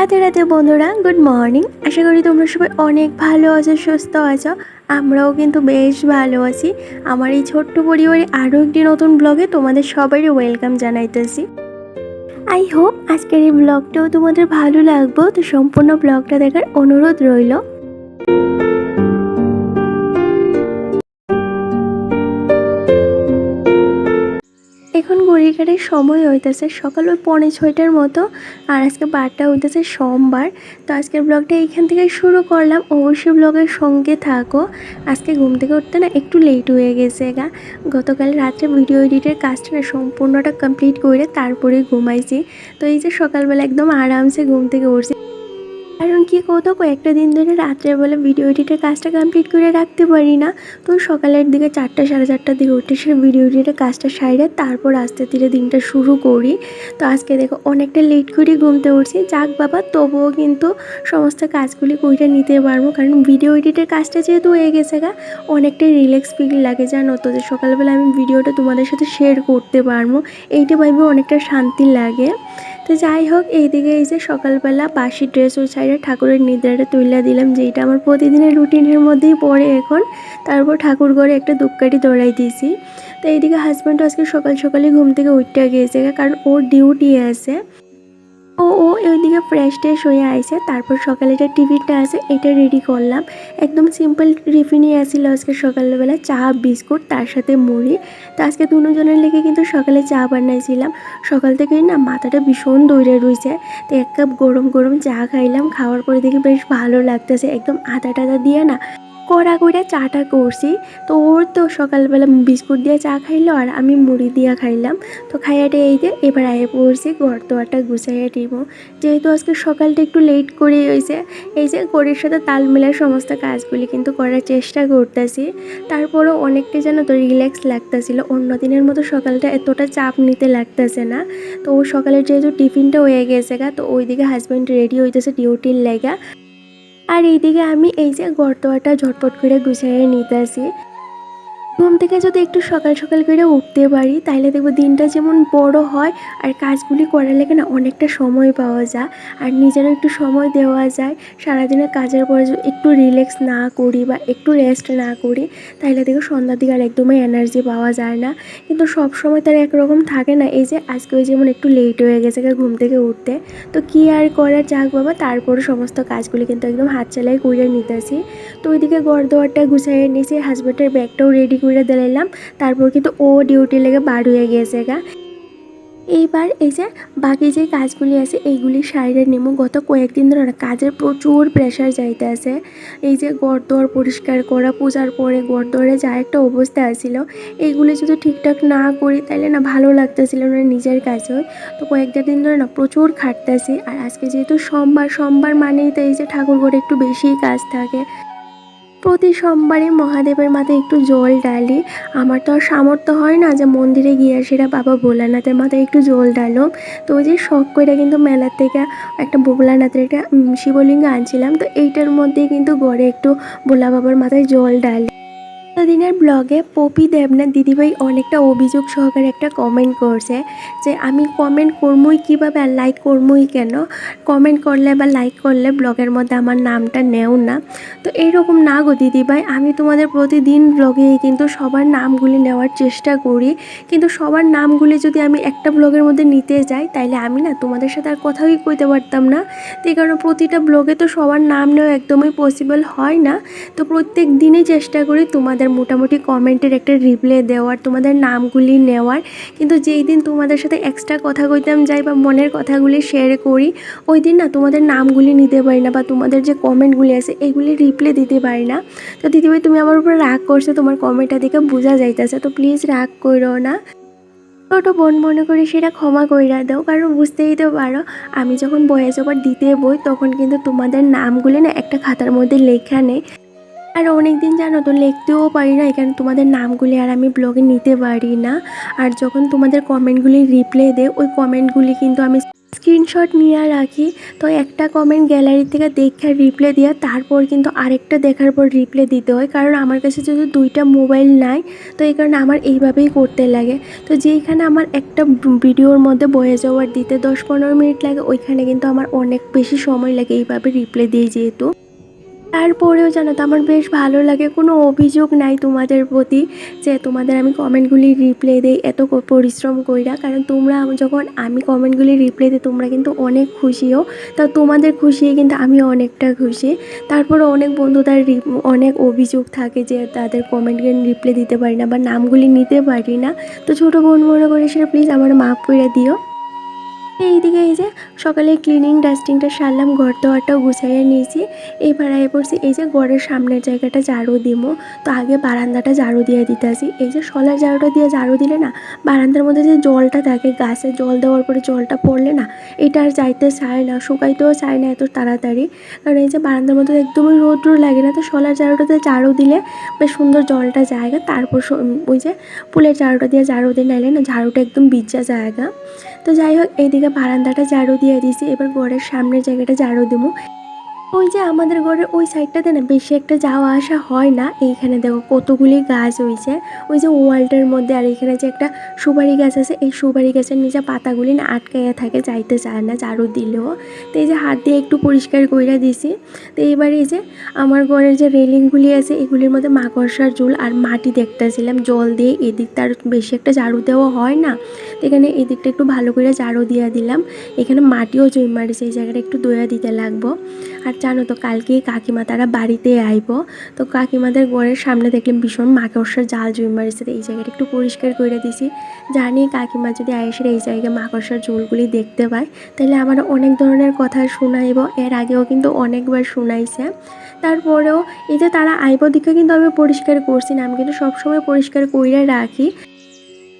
রাতে রাতে বন্ধুরা গুড মর্নিং আশা করি তোমরা সবাই অনেক ভালো আছো, সুস্থ আছো। আমরাও কিন্তু বেশ ভালো আছি। আমার এই ছোট্ট পরিবারে আরও একটি নতুন ব্লগে তোমাদের সবারই ওয়েলকাম জানাইতেছি। আই হোপ আজকের এই ব্লগটাও তোমাদের ভালো লাগবো। তো সম্পূর্ণ ব্লগটা দেখার অনুরোধ রইল। এখন ঘড়ির কাটার সময় হইতেছে সকাল ওই পৌনে ছয়টার মতো, আর আজকে বারটা হইতেছে সোমবার। তো আজকের ব্লগটা এইখান থেকে শুরু করলাম। অবশ্যই ব্লগের সঙ্গে থাকো। আজকে ঘুম থেকে উঠতে না একটু লেট হয়ে গেছে গা। গতকাল রাত্রে ভিডিও এডিটের কাজটা না সম্পূর্ণটা কমপ্লিট করে তারপরে ঘুমাইছি। তো এই যে সকালবেলা একদম আরামসে ঘুম থেকে উঠছি। কারণ কি কতো কয়েকটা দিন ধরে রাত্রের বেলা ভিডিও এডিটের কাজটা কমপ্লিট করে রাখতে পারি না। তো সকালের দিকে চারটা, সাড়ে চারটার দিকে উঠে সে ভিডিও এডিটের কাজটা সাইরে তারপর আস্তে ধীরে দিনটা শুরু করি। তো আজকে দেখো অনেকটা লেট করে ঘুমতে উঠছি। যাক বাবা, তবুও কিন্তু সমস্ত কাজগুলি কইরে নিতে পারব। কারণ ভিডিও এডিটের কাজটা যেহেতু হয়ে গেছে গা অনেকটাই রিল্যাক্স ফিল লাগে, জানো তো যে সকালবেলা আমি ভিডিওটা তোমাদের সাথে শেয়ার করতে পারব। এইটা ভাবে অনেকটা শান্তি লাগে। তো যাই হোক, এইদিকে এই যে সকালবেলা বাসি ড্রেস ওই সাইডে ঠাকুরের নিদ্রাটা তুইলা দিলাম যেটা আমার প্রতিদিনের রুটিনের মধ্যেই পড়ে এখন। তারপর ঠাকুর ঘরে একটা দুপকাঠি দৌড়াই দিয়েছি। তো এইদিকে হাজব্যান্ড আজকে সকাল সকালে ঘুম থেকে উঠতে গিয়েছে, কারণ ওর ডিউটি আছে। ও ও ওইদিকে ফ্রেশ ট্রেশ হয়ে আইছে। তারপর সকালে যে টিফিনটা আছে, এটা রেডি করলাম। একদম সিম্পল টিফিনই আসছিল আজকে সকালবেলা, চা, বিস্কুট, তার সাথে মুড়ি। তো আজকে দুজনের লেগে কিন্তু সকালে চা বানাইছিলাম। সকাল থেকেই না মাথাটা ভীষণ দৌড়ে রয়েছে তো এক কাপ গরম গরম চা খাইলাম। খাওয়ার পরে দেখি বেশ ভালো লাগতেছে। একদম আদা টাদা দিয়ে না কড়া করে চাটা করছি। তো ওর তো সকালবেলা বিস্কুট দিয়ে চা খাইলো আর আমি মুড়ি দিয়ে খাইলাম। তো খাইয়াটা এই যে এবার আয়ে পড়ছি, ঘর দোয়ারটা গুছাইয়া দিব যেহেতু আজকে সকালটা একটু লেট করে হয়েছে এই যে ঘড়ির সাথে তাল মেলার সমস্ত কাজগুলি কিন্তু করার চেষ্টা করতেছি। তারপরেও অনেকটা যেন তো রিল্যাক্স লাগতেছিল, অন্য দিনের মতো সকালটা এতটা চাপ নিতে লাগতেছে না। তো সকালের যেহেতু টিফিনটা হয়ে গেছে গা, তো ওইদিকে হাজব্যান্ড রেডি হইতেছে ডিউটির লেগা। আর এইদিকে আমি এই যে গর্তটা ঝটপট করে গুছিয়ে নিতেছি। ঘুম থেকে যদি একটু সকাল সকাল করে উঠতে পারি, তাহলে দেখব দিনটা যেমন বড় হয় আর কাজগুলি করার লেগে না অনেকটা সময় পাওয়া যায়। আর নিজেরও একটু সময় দেওয়া যায়। সারাদিনের কাজের পরে একটু রিল্যাক্স না করি বা একটু রেস্ট না করি, তাহলে দেখো সন্ধ্যার দিকে আর একদমই এনার্জি পাওয়া যায় না। কিন্তু সব সময় তার একরকম থাকে না, এই যে আজকে ওই যেমন একটু লেট হয়ে গেছে ঘুম থেকে উঠতে। তো কি আর করার যাক বাবা তারপরে সমস্ত কাজগুলি কিন্তু একদম হাত চালাই করে নিতেছি। তো ওইদিকে গড় দোয়ারটা গুছাইয়ে নিয়েছি হাজব্যান্ডের ব্যাগটাও রেডি করে দিলাম তারপর কিন্তু ও ডিউটি লেগে বার হয়ে গিয়েছে গা। এইবার এই যে বাকি যে কাজগুলি আছে, এইগুলি সাইডে নেব গত কয়েকদিন ধরে কাজের প্রচুর প্রেশার যাইতে আছে এই যে গড়দর পরিষ্কার করা, পূজার পরে গড়দরে যা একটা অবস্থা আছিল, এইগুলি যদি ঠিকঠাক না করি তাহলে না ভালো লাগতেছিল না নিজের কাছেও তো কয়েকটা দিন ধরে না প্রচুর খাটতেছি, আর আজকে যেহেতু সোমবার সোমবার মানেই তো এই যে ঠাকুর ঘরে একটু বেশিই কাজ থাকে। প্রতি সোমবারে মহাদেবের মাথায় একটু জল ডালি আমার তো আর সামর্থ্য হয় না যে মন্দিরে গিয়ে সেটা বাবা ভোলানাথের মাথায় একটু জল ডালো তো ওই যে শখ করে কিন্তু মেলার থেকে একটা ভোলানাথের একটা শিবলিঙ্গ আনছিলাম। তো এইটার মধ্যে কিন্তু গড়ে একটু ভোলা বাবার মাথায় জল ডালি দিনের ব্লগে পপি দেবনাথ দিদিভাই অনেকটা অভিযোগ সহকারে একটা কমেন্ট করছে যে, আমি কমেন্ট করবই কীভাবে আর লাইক করবই কেন? কমেন্ট করলে বা লাইক করলে ব্লগের মধ্যে আমার নামটা নেও না। তো এইরকম না গো দিদিভাই, আমি তোমাদের প্রতিদিন ব্লগে কিন্তু সবার নামগুলি নেওয়ার চেষ্টা করি। কিন্তু সবার নামগুলি যদি আমি একটা ব্লগের মধ্যে নিতে যাই, তাইলে আমি না তোমাদের সাথে আর কথাই কইতে পারতাম না। তো এই কারণে প্রতিটা ব্লগে তো সবার নাম নেওয়া একদমই পসিবল হয় না। তো প্রত্যেক দিনই চেষ্টা করি তোমাদের মোটামুটি কমেন্টের একটা রিপ্লাই দেওয়ার, তোমাদের নামগুলি নেওয়ার। কিন্তু যেই দিন তোমাদের সাথে এক্সট্রা কথা কইতাম যাই বা মনের কথাগুলি শেয়ার করি, ওই দিন না তোমাদের নামগুলি নিতে পারি না বা তোমাদের যে কমেন্টগুলি আছে, এগুলি রিপ্লাই দিতে পারি না। তো দিদিভাই তুমি আমার উপর রাগ করছ, তোমার কমেন্টটা দেখে বোঝা যাইতেছে। তো প্লিজ রাগ করো না। ছোট বোন মনে করি সেটা ক্ষমা কইরা দাও, কারণ বুঝতেই তো পারো, আমি যখন বয়স ওভার দিতে বই, তখন কিন্তু তোমাদের নামগুলি না একটা খাতার মধ্যে লেখা নেই। আর অনেক দিন জানো তো লিখতেও পারি না এখানে তোমাদের নামগুলি আর আমি ব্লগে নিতে পারি না। আর যখন তোমাদের কমেন্টগুলি রিপ্লাই দেয়, ওই কমেন্টগুলি কিন্তু আমি স্ক্রিনশট নিয়ে রাখি। তো একটা কমেন্ট গ্যালারি থেকে দেখে রিপ্লাই দেওয়া, তারপর কিন্তু আরেকটা দেখার পর রিপ্লাই দিতে হয়। কারণ আমার কাছে যদি দুইটা মোবাইল নাই, তো এই কারণে আমার এইভাবেই করতে লাগে। তো যেইখানে আমার একটা ভিডিওর মধ্যে বয়ে যাওয়ার দিতে দশ পনেরো মিনিট লাগে, ওইখানে কিন্তু আমার অনেক বেশি সময় লাগে এইভাবে রিপ্লাই দিয়ে যেহেতু। তারপরেও জানো তো আমার বেশ ভালো লাগে, কোনো অভিযোগ নাই তোমাদের প্রতি যে তোমাদের আমি কমেন্টগুলি রিপ্লাই দিই, এত পরিশ্রম কইরা। কারণ তোমরা যখন আমি কমেন্টগুলি রিপ্লাই দিই, তোমরা কিন্তু অনেক খুশিও তা তোমাদের খুশি কিন্তু আমি অনেকটা খুশি। তারপরে অনেক বন্ধুদের অনেক অভিযোগ থাকে যে তাদের কমেন্টকে রিপ্লাই দিতে পারি না বা নামগুলি নিতে পারি না। তো ছোটো বোন মনে করে সেটা প্লিজ আমার মাফ করে দিও। এইদিকে এই যে সকালে ক্লিনিং ডাস্টিংটা সারলাম, ঘর দোয়ারটাও গুছাইয়ে নিয়েছি। এইবার আয় পড়ছি এই যে ঘরের সামনের জায়গাটা ঝাড়ু দিব তো আগে বারান্দাটা ঝাড়ু দিয়ে দিতে আসি। এই যে সলার ঝাড়ুটা দিয়ে ঝাড়ু দিলে না, বারান্দার মধ্যে যে জলটা থাকে, গাছে জল দেওয়ার পরে জলটা পড়লে না, এটা আর যাইতে চায় না, শুকাইতেও চায় না এত তাড়াতাড়ি। কারণ এই যে বারান্দার মধ্যে একদমই রোদ রোদ লাগে না, তো সলার ঝাড়ুটাতে ঝাড়ু দিলে বেশ সুন্দর জলটা জায়গা। তারপর ওই যে ফুলের ঝাড়ুটা দিয়ে ঝাড়ু দিয়ে নাইলে না, ঝাড়ুটা একদম বিজ্জা জায়গা। তো যাই হোক এইদিকে বারান্দাটা ঝাড়ু দিয়ে দিয়েছি। এবার ঘরের সামনের জায়গাটা ঝাড়ু দেবো। ওই যে আমাদের ঘরের ওই সাইডটাতে না বেশি একটা যাওয়া আসা হয় না। এইখানে দেখো কতগুলি গাছ হয়েছে ওই যে ওয়ালটার মধ্যে আর এখানে যে একটা সুপারি গাছ আছে, এই সুপারি গাছের নিচে পাতাগুলি না আটকাইয়া থাকে, যাইতে চায় না, ঝাড়ু দিলেও। তো এই যে হাত দিয়ে একটু পরিষ্কার কইরা দিছি। তো এইবার এই যে আমার ঘরের যে রেলিংগুলি আছে, এগুলির মধ্যে মাকড়সার ঝুল আর মাটি দেখতেছিলাম। জল দিয়ে এদিকটা আর বেশি একটা ঝাড়ু দেওয়া হয় না। তো এখানে এদিকটা একটু ভালো করে ঝাড়ু দিয়ে দিলাম। এখানে মাটিও জমি মারিছে এই জায়গাটা একটু দয়া দিতে লাগবো। আর জানো তো কালকে কাকিমা তারা বাড়িতে আইব। তো কাকিমাদের ঘরের সামনে দেখলাম ভীষণ মাকড়সার জাল জমি মারিছে। এই জায়গাটা একটু পরিষ্কার করে দিছি। জানি কাকিমা যদি আয়েসের এই জায়গায় মাকড়সার ঝোলগুলি দেখতে পায়, তাহলে আমার অনেক ধরনের কথা শোনাইব। এর আগেও কিন্তু অনেকবার শোনাইছে। তারপরেও এই যে তারা আইব দিকে কিন্তু আমি পরিষ্কার করছি না। আমি কিন্তু সবসময় পরিষ্কার কইরা রাখি।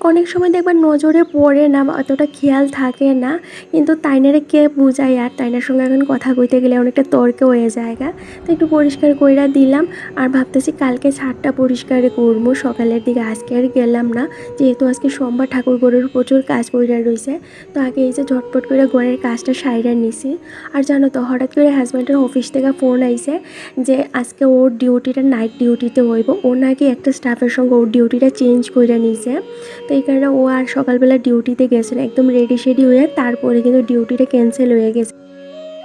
অনেক সময় দেখবার নজরে পড়ে না অতটা খেয়াল থাকে না, কিন্তু তাইনারে কে বুঝায়? আর তাইনার সঙ্গে এখন কথা কইতে গেলে অনেকটা তর্ক হয়ে জায়গা তো একটু পরিষ্কার কইরা দিলাম। আর ভাবতেছি কালকে ছাদটা পরিষ্কার করব। সকালের দিকে আজকে আর গেলাম না। যেহেতু আজকে সোমবার ঠাকুর গরুর প্রচুর কাজ পইরা রয়েছে তো আগে এই যে ঝটপট করে ঘরের কাজটা সাইরা নিছি। আর জানো তো, হঠাৎ করে হাজব্যান্ডের অফিস থেকে ফোন আইছে যে আজকে ওর ডিউটিটা নাইট ডিউটিতে হইব। ও নাকি একটা স্টাফের সঙ্গে ওর ডিউটিটা চেঞ্জ করে নিছে। তো এই কারণে ও আর সকালবেলা ডিউটিতে গেছে না একদম রেডি শেডি হয়ে তারপরে কিন্তু ডিউটিটা ক্যান্সেল হয়ে গেছে।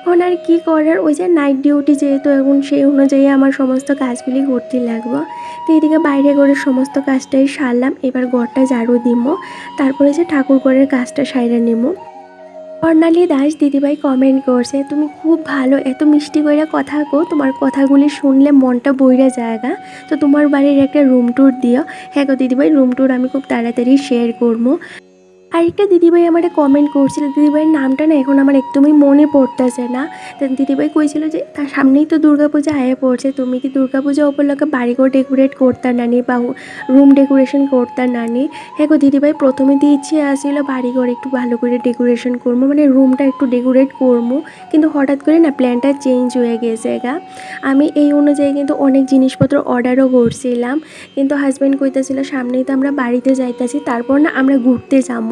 এখন আর কী করার? ওই যে নাইট ডিউটি যেহেতু, এখন সেই অনুযায়ী আমার সমস্ত কাজগুলি করতে লাগবো। তো এদিকে বাইরে করে সমস্ত কাজটাই সারলাম, এবার ঘরটা ঝাড়ু দিব, তারপরে যে ঠাকুর ঘরের কাজটা সাইরা নেব। বর্ণালী দাস দিদিভাই কমেন্ট করছে, তুমি খুব ভালো, এত মিষ্টি করে কথা কো তোমার কথাগুলি শুনলে মনটা বইরা জায়গা। তো তোমার বাড়ির একটা রুম ট্যুর দিও। হ্যাঁ গো দিদিভাই রুম ট্যুর আমি খুব তাড়াতাড়ি শেয়ার করব। আরেকটা দিদিভাই আমার কমেন্ট করছিল, দিদিভাইয়ের নামটা না এখন আমার একদমই মনে পড়তেছে না। তো দিদিভাই কইছিল যে, তার সামনেই তো দুর্গাপূজা আয়ে পড়ছে, তুমি কি দুর্গাপূজা উপলক্ষে বাড়িঘর ডেকোরেট করতে নানি বা রুম ডেকোরেশন করতে নানি? হ্যাঁ গো দিদিভাই, প্রথমে দিয়ে ইচ্ছে আসছিল বাড়িঘর একটু ভালো করে ডেকোরেশন করব মানে রুমটা একটু ডেকোরেট করব কিন্তু হঠাৎ করে না প্ল্যানটা চেঞ্জ হয়ে গেছে গা। আমি এই অনুযায়ী কিন্তু অনেক জিনিসপত্র অর্ডারও করছিলাম, কিন্তু হাজব্যান্ড কইতেছিল সামনেই তো আমরা বাড়িতে যাইতেছি, তারপর না আমরা ঘুরতে যাব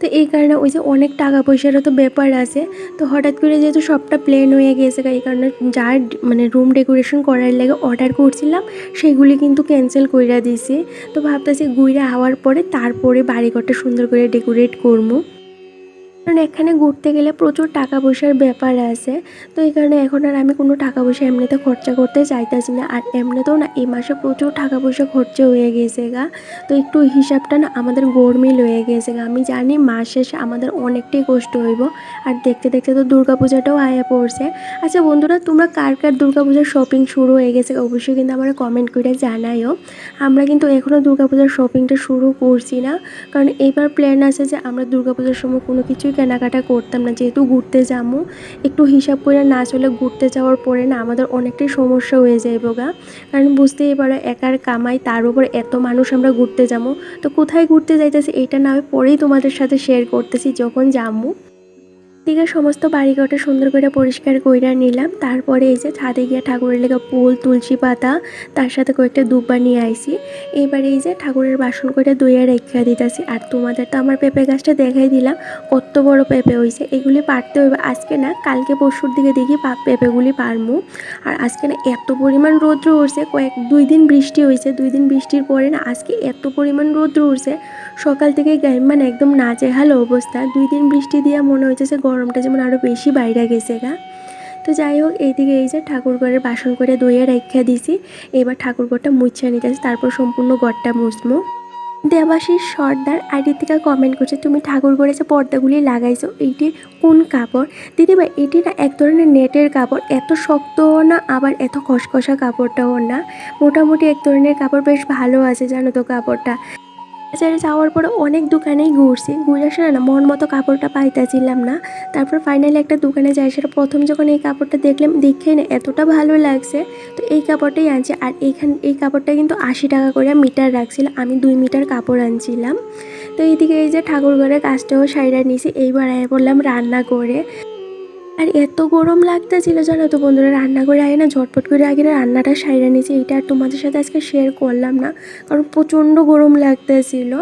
তো এই কারণে ওই যে অনেক টাকা পয়সারও তো ব্যাপার আছে। তো হঠাৎ করে যেহেতু সবটা প্লেন হয়ে গেছে, এই কারণে যার মানে রুম ডেকোরেশন করার লাগে অর্ডার করছিলাম, সেগুলি কিন্তু ক্যান্সেল কইরা দিয়েছি। তো ভাবতেছি গুইরা আওয়ার পরে তারপরে বাড়িঘরটা সুন্দর করে ডেকোরেট করব কারণ এখানে ঘুরতে গেলে প্রচুর টাকা পয়সার ব্যাপার আছে। তো এই কারণে এখন আর আমি কোনো টাকা পয়সা এমনিতে খরচা করতে চাইতেছি না। আর এমনিতেও না, এই মাসে প্রচুর টাকা পয়সা খরচা হয়ে গেছে গা। তো একটু হিসাবটা না আমাদের গরমিল হয়ে গেছে গা। আমি জানি মাস শেষে আমাদের অনেকটাই কষ্ট হইব। আর দেখতে দেখতে তো দুর্গাপূজাটাও আয়া পড়ছে। আচ্ছা বন্ধুরা, তোমরা কার কার দুর্গাপূজার শপিং শুরু হয়ে গেছে অবশ্যই কিন্তু আমার কমেন্ট করে জানাইও। আমরা কিন্তু এখনও দুর্গাপূজার শপিংটা শুরু করছি না। কারণ এবার প্ল্যান আছে যে আমরা দুর্গাপূজার সময় কোনো কিছুই কেনাকাটা করতাম না, যেহেতু ঘুরতে যাব, একটু হিসাব করে না চলে ঘুরতে যাওয়ার পরে না আমাদের অনেকটাই সমস্যা হয়ে যাইব গা কারণ বুঝতেই পারো একার কামাই, তার উপর এত মানুষ আমরা ঘুরতে যাব। তো কোথায় ঘুরতে যাইতেছি, এটা না আমি পরেই তোমাদের সাথে শেয়ার করতেছি, যখন যাব। দিকে সমস্ত বাড়িঘরটা সুন্দর করে পরিষ্কার কইরা নিলাম। তারপরে এই যে ছাদে গিয়ে ঠাকুরের লেগে ফুল, তুলসী পাতা, তার সাথে কয়েকটা দুব্বা নিয়ে আইছি। এবারে এই যে ঠাকুরের বাসন করে দইয়া রেখা দিতেছি। আর তোমাদের তো আমার পেঁপে গাছটা দেখাই দিলাম, কত বড় পেঁপে হয়েছে এগুলি পারতে হইবে, আজকে না, কালকে পরশুর দিকে দেখি পেঁপেগুলি পারমু। আর আজকে না, এত পরিমাণ রৌদ্র উঠছে কয়েক দুই দিন বৃষ্টি হয়েছে দুই দিন বৃষ্টির পরে না, আজকে এত পরিমাণ রৌদ্র উঠছে সকাল থেকে গাইমান একদম নাজেহাল অবস্থা। দুই দিন বৃষ্টি দিয়া মনে হচ্ছে যে গরমটা যেমন আরও বেশি বাইরে গেছে গা তো যাই হোক, এইদিকে এই যে ঠাকুর ঘরের বাসন করে দইয়া রাখা দিছি। এবার ঠাকুর ঘরটা মুছিয়ে নিতেছি তারপর সম্পূর্ণ ঘরটা মুছমু দেবাশিস, সর্দার আইডি থেকে কমেন্ট করছে, তুমি ঠাকুর ঘরে যে পর্দাগুলি লাগাইছো এইটি কোন কাপড়? দিদিভাই, এটি না এক ধরনের নেটের কাপড়, এত শক্তও না, আবার এত খসখসা কাপড়টাও না? মোটামুটি এক ধরনের কাপড় বেশ ভালো আছে, জানো তো কাপড়টা। বাজারে যাওয়ার পরে অনেক দোকানেই ঘুরছি। ঘুরে আসে না, মন মতো কাপড়টা পাইতেছিলাম না। তারপর ফাইনালি একটা দোকানে যাই, সেটা প্রথম যখন এই কাপড়টা দেখলাম, দেখে না, এতটা ভালো লাগছে। তো এই কাপড়টাই আনছি, আর এইখান, এই কাপড়টা কিন্তু আশি টাকা করে মিটার রাখছিল, আমি দুই মিটার কাপড় আনছিলাম। তো এইদিকে এই যে ঠাকুর ঘরের কাজটাও সাইডা নিয়েছি এইবার আয় বললাম রান্না করে। আর এত গরম লাগতেছিল, জানো তো বন্ধুরা, রান্না করে আগে না ঝটপট করে আগে রান্নাটা সাইরে নিয়েছি। এইটা আর তোমাদের সাথে আজকে শেয়ার করলাম না, কারণ প্রচণ্ড গরম লাগতেছিল।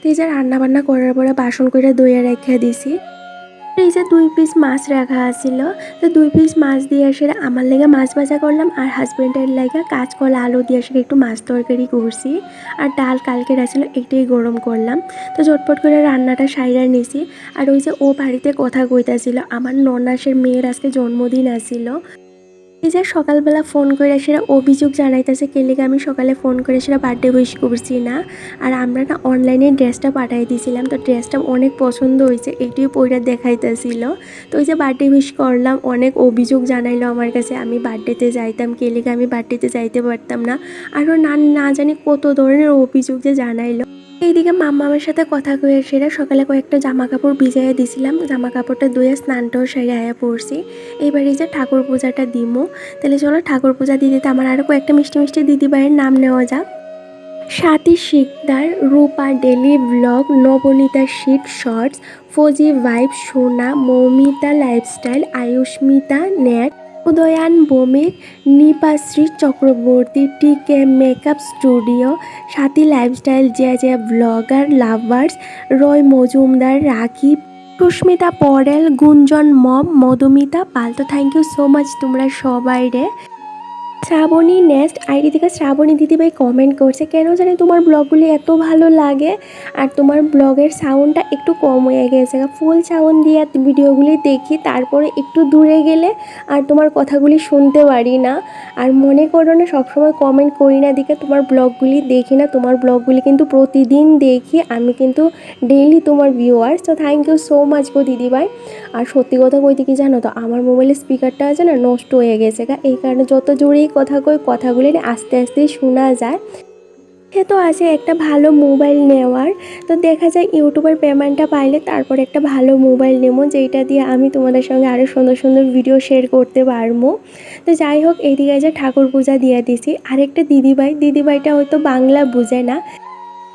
তো এই যে রান্না বান্না করার পরে বাসন করে দইয়া রেখে দিছি এই যে দুই পিস মাছ রাখা আছিল, তো দুই পিস মাছ দিয়ে এসে আমার লেগে মাছ ভাজা করলাম আর হাজব্যান্ডের লেগে কাঁচকলা, আলু দিয়ে এসে একটু মাছ তরকারি করছি। আর ডাল কালকে রাজ্য একটুই গরম করলাম। তো ঝটপট করে রান্নাটা সাইরা নিছি। আর ওই যে ও বাড়িতে কথা কইতাছিল, আমার ননাসের মেয়ের আজকে জন্মদিন আসিল এই যে সকালবেলা ফোন করে সেটা অভিযোগ জানাইতেছে কেলিকে আমি সকালে ফোন করে সেটা বার্থডে উইশ করছি না। আর আমরা না অনলাইনে ড্রেসটা পাঠাই দিয়েছিলাম তো ড্রেসটা অনেক পছন্দ হয়েছে এইটিও পইরা দেখাইতেছিল। তো ওই যে বার্থডে উইশ করলাম, অনেক অভিযোগ জানাইলো আমার কাছে, আমি বার্থডেতে যাইতাম কেলিকে আমি বার্থডেতে যাইতে পারতাম না। আরও না না জানি কত ধরনের অভিযোগ যে জানাইলো। এইদিকে মাম্মা আমার সাথে কথা কয়ে সেরা সকালে কয়েকটা জামা কাপড় ভিজাইয়া দিছিলাম। জামা কাপড়টা ধুয়ে স্নানটাও সেরে আয়া পড়ছি। এইবার এই যে ঠাকুর পূজাটা দিমো। তাহলে চলো ঠাকুর পূজা দিদিতে আমার আরও কয়েকটা মিষ্টি মিষ্টি দিদিভাইয়ের নাম নেওয়া যাক। Sathi Sikdar, Rupa daily blog, Nabanita sheet shorts, fuzzy vibe Sona, Moumita lifestyle, Ayushmita net Udayan Bhowmik, Nipashree Chakraborty টিকে মেকআপ স্টুডিও সাথী লাইফস্টাইল যে যে ব্লগার লাভার্স রয় মজুমদার রাখি সুস্মিতা পরেল, গুঞ্জন মম, মধুমিতা পাল। তো থ্যাংক ইউ সো মাচ তোমরা সবাই রে। শ্রাবণী নেক্সট আইডি থেকে শ্রাবণী দিদিভাই কমেন্ট করছে, কেন জানি তোমার ব্লগগুলি এত ভালো লাগে, আর তোমার ব্লগের সাউন্ডটা একটু কম হয়ে গেছে। ফুল সাউন্ড দিয়ে ভিডিওগুলি দেখি, তারপরে একটু দূরে গেলে আর তোমার কথাগুলি শুনতে পারি না। আর মনে করো না, সবসময় কমেন্ট করি না দিকে তোমার ব্লগগুলি দেখি না, তোমার ব্লগগুলি কিন্তু প্রতিদিন দেখি, আমি কিন্তু ডেইলি তোমার ভিউয়ার্স তো থ্যাংক ইউ সো মাচ গো দিদিভাই। আর সত্যি কথা কইতে কি জানো তো, আমার মোবাইলের স্পিকারটা আছে না, নষ্ট হয়ে গেছে গা, এই কারণে যত জোরেই কথা কই কথাগুলি আস্তে আস্তে শোনা যায়। সে তো আছে একটা ভালো মোবাইল নেওয়ার। তো দেখা যায় ইউটিউবের পেমেন্টটা পাইলে তারপর একটা ভালো মোবাইল নেব যেটা দিয়ে আমি তোমাদের সঙ্গে আরও সুন্দর সুন্দর ভিডিও শেয়ার করতে পারব। তো যাই হোক, এদিকে যে ঠাকুর পূজা দিয়ে দিছি। আরেকটা দিদিভাই, দিদিভাইটা হয়তো বাংলা বুঝে না।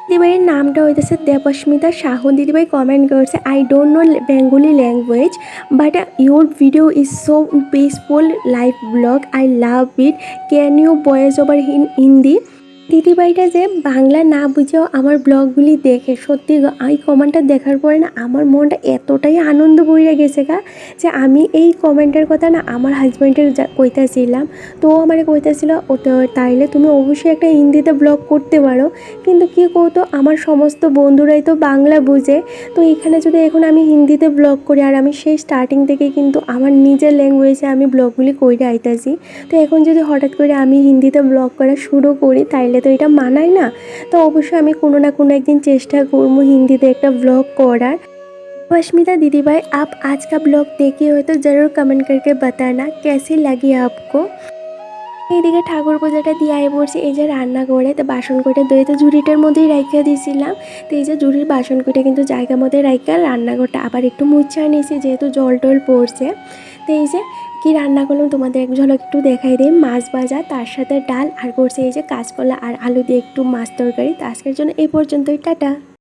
দিদিভাইয়ের নামটা হইতেছে দেবস্মিতা সাহু। দিদিভাই কমেন্ট করছে I don't know Bengali language but your video is so peaceful life blog I love it can you voice over in Hindi দিদিভাইটা যে বাংলা না বুঝেও আমার ব্লগগুলি দেখে, সত্যি এই কমেন্টটা দেখার পরে না আমার মনটা এতটাই আনন্দ বইরে গেছে গা, যে আমি এই কমেন্টের কথা না আমার হাজব্যান্ডের কইতাছিলাম। তো ও আমার কইতাছিল ওটা তাইলে তুমি অবশ্যই একটা হিন্দিতে ব্লগ করতে পারো। কিন্তু কী কৌতো আমার সমস্ত বন্ধুরাই তো বাংলা বুঝে। তো এখানে যদি এখন আমি হিন্দিতে ব্লগ করি, আর আমি সেই স্টার্টিং থেকে কিন্তু আমার নিজের ল্যাঙ্গুয়েজে আমি ব্লগগুলি কইরে আইতাছি, তো এখন যদি হঠাৎ করে আমি হিন্দিতে ব্লগ করা শুরু করি, তাইলে তো এটা মানায় না তো অবশ্যই আমি কোনো না কোনো একদিন চেষ্টা করবো হিন্দিতে একটা ব্লগ করার बशमिता दीदी भाई आप आज का ब्लॉग देखिए हो तो ज़रूर कमेंट करके बताना कैसी लगी आपको এইদিকে ঠাকুর পূজাটা দিয়ে আই পড়ছি এই যে রান্না করে তো বাসন কটা দই তো ঝুড়িটার মধ্যেই রাইখা দিয়েছিলাম তো এই যে ঝুড়ির বাসন কটা কিন্তু জায়গা মধ্যে রাইখা রান্নাঘরটা আবার একটু মুচ্ছা নিয়েছি যেহেতু জল টল পড়ছে তো এই যে কি রান্না করলাম তোমাদের এক ঝলক একটু দেখাই দিই। মাছ ভাজা, তার সাথে ডাল, আর করছে এই যে কাঁচকলা আর আলু দিয়ে একটু মাছ তরকারি। তো আজকের জন্য এই পর্যন্তই, টাটা।